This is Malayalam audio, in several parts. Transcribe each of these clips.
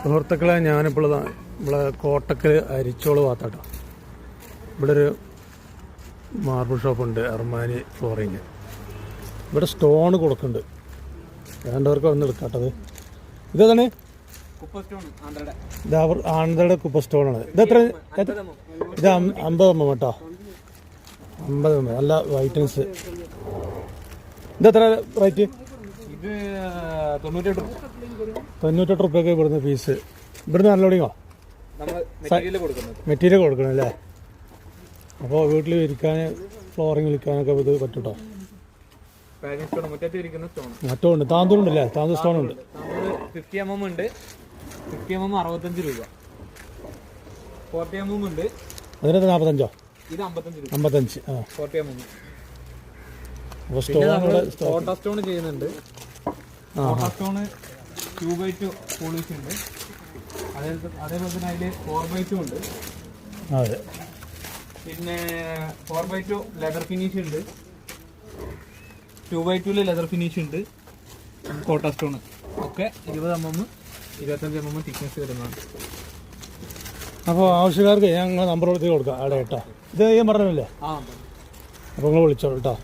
സുഹൃത്തുക്കളെ ഞാനിപ്പോൾ ഇവിടെ കോട്ടക്കൽ അരിച്ചോൾ ഭാഗത്താട്ടോ. ഇവിടെ ഒരു മാർബിൾ ഷോപ്പുണ്ട് അർമാനി ഫ്ലോറിങ് ഇവിടെ സ്റ്റോൺ കൊടുക്കുന്നുണ്ട്. വേണ്ടവർക്ക് വന്ന് എടുക്കാട്ടത് ഇതാണ് ഇത് ആന്ധ്രയുടെ. കുപ്പ സ്റ്റോണാണ് ഇത് എത്ര ഇത് അമ്പത് എം കേട്ടോ അമ്പത് എം നല്ല വൈറ്റൻസ് ഇത് എത്ര റേറ്റ് തൊണ്ണൂറ്റെട്ട് റുപ്യൊക്കെ ഇവിടുന്ന് ഫീസ്. ഇവിടുന്ന് അൺലോഡിങ്ങോ നമ്മൾ മെറ്റീരിയൽ കൊടുക്കണം അല്ലേ? അപ്പോൾ വീട്ടിൽ വിരിക്കാൻ ഫ്ലോറിംഗ് വിളിക്കാനൊക്കെ ഇത് പറ്റൂട്ടോ? മറ്റോ ഉണ്ട് താന്തൂരുണ്ടല്ലേ താന്തൂർ സ്റ്റോൺ ഉണ്ട്. ഫിഫ്റ്റി എം എം ഉണ്ട്. ഫിഫ്റ്റി എം എം അറുപത്തഞ്ച് രൂപ. ഫോർട്ടി എം എം ഉണ്ട്. അതിനകത്ത് നാൽപ്പത്തഞ്ചോ ഇത് അമ്പത്തഞ്ച് ആ. ഫോർട്ടി എം എം സ്റ്റോൺ ചെയ്യുന്നുണ്ട്. ആ ടൂ ബൈ ടു പോളിഷ് ഉണ്ട്. അതേ- അതേപോലെ തന്നെ അതിൽ ഫോർ ബൈ ടു ഉണ്ട്. അതെ. പിന്നെ four by two leather finish ഉണ്ട്. ടു ബൈ ടുവിൽ ലെതർ ഫിനിഷ് ഉണ്ട്. കോട്ട സ്റ്റോൺ ഒക്കെ ഇരുപത് എം എം ഇരുപത്തഞ്ച് എം എം തിക്നെസ് വരുന്നതാണ് അപ്പോൾ ആവശ്യക്കാർക്ക് ഞങ്ങൾ നമ്പർ കൊടുത്ത് കൊടുക്കാം. അവിടെ കേട്ടോ. ഇത് ഞാൻ പറഞ്ഞല്ലേ ആ അപ്പോൾ നിങ്ങൾ വിളിച്ചോളൂ കേട്ടോ.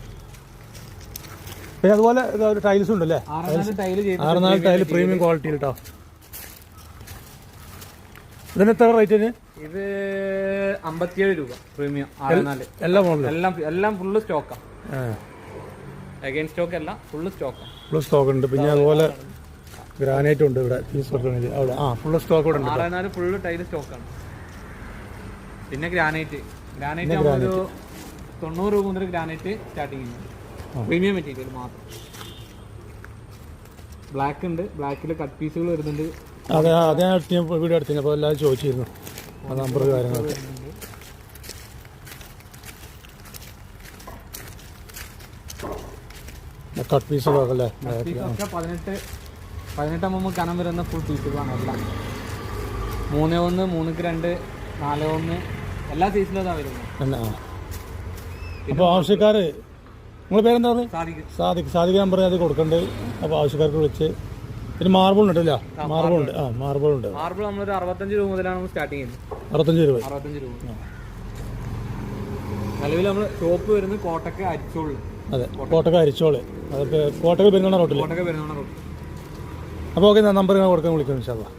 പിന്നെ അതുപോലെ ഒരു ടൈൽസ് ഉണ്ടല്ലേ? ടൈൽ ആറുനാല് ടൈൽ പ്രീമിയം ക്വാളിറ്റി കേട്ടോ ഇതിന് എത്ര റേറ്റിന് ഇത് അമ്പത്തിയേഴ് രൂപ പ്രീമിയം ആറാം എല്ലാ മോഡലും എല്ലാം എല്ലാം ഫുള്ള് സ്റ്റോക്കാണ് അഗൈൻ സ്റ്റോക്ക് അല്ല ഫുള്ള് സ്റ്റോക്കാണ് ഫുള്ള് സ്റ്റോക്ക് ഉണ്ട്. പിന്നെ അതുപോലെ ഗ്രാനൈറ്റ് ഉണ്ട് ഇവിടെ അവിടെ. ആ ഫുള്ള് സ്റ്റോക്ക് ഇവിടെ ഉണ്ട് ഫുള്ള് ടൈൽ സ്റ്റോക്കാണ് പിന്നെ ഗ്രാനൈറ്റ് ഗ്രാനൈറ്റ് ഒരു തൊണ്ണൂറ് രൂപ മുതൽ ഗ്രാനൈറ്റ് സ്റ്റാർട്ടിങ് ഉണ്ട്. പ്രീമിയം മെറ്റീരിയൽ മാത്രം. ബ്ലാക്ക് ഉണ്ട്. ബ്ലാക്കിൽ കട്ട് പീസുകൾ വരുന്നുണ്ട്. അതെ അതെ അടുത്ത് വീഡിയോ എടുത്തിന് അപ്പോൾ എല്ലാവരും ചോദിച്ചിരുന്നു. ആ നമ്പർ കാര്യങ്ങൾ കട്ട് പീസുകളൊക്കെ അല്ലേ? പതിനെട്ട് പതിനെട്ട് എം കനം വരുന്ന ഫുൾ പീസുകളാണ് എല്ലാം. മൂന്ന് ഒന്ന് മൂന്നിക്ക് രണ്ട് നാല് ഒന്ന്. എല്ലാ സീസണിലും അതാണ് വരുന്നത്. അപ്പോൾ ആവശ്യക്കാർ നിങ്ങളുടെ പേരെന്താ സാദിഖ്. സാദിഖ്. നമ്പർ അത് കൊടുക്കണ്ട്. അപ്പോൾ ആവശ്യക്കാർക്ക് വിളിച്ച്. പിന്നെ മാർബിൾ ഉണ്ട് അല്ല മാർബിൾ ഉണ്ട്. ആ മാർബിൾ ഉണ്ട്. മാർബിൾ നമ്മളൊരു അറുപത്തഞ്ച് രൂപ മുതലാണ് നമ്മൾ സ്റ്റാർട്ട് ചെയ്യുന്നത്. അറുപത്തഞ്ച് രൂപ. അറുപത്തഞ്ച് രൂപ. നിലവിൽ നമ്മൾ ഷോപ്പ് വരുന്നത് കോട്ടക്ക അരിച്ചോൾ അതെ കോട്ടക്ക അരിച്ചോൾ. അതൊക്കെ കോട്ടക്ക പെരുന്നാൾ റോട്ടിൽ കോട്ടക്ക പെരുന്നാൾ റോഡ് അപ്പോൾ ഓക്കെ നമ്പർ ഞാൻ കൊടുക്കാൻ വിളിക്കാം ഇൻഷാല്ലാ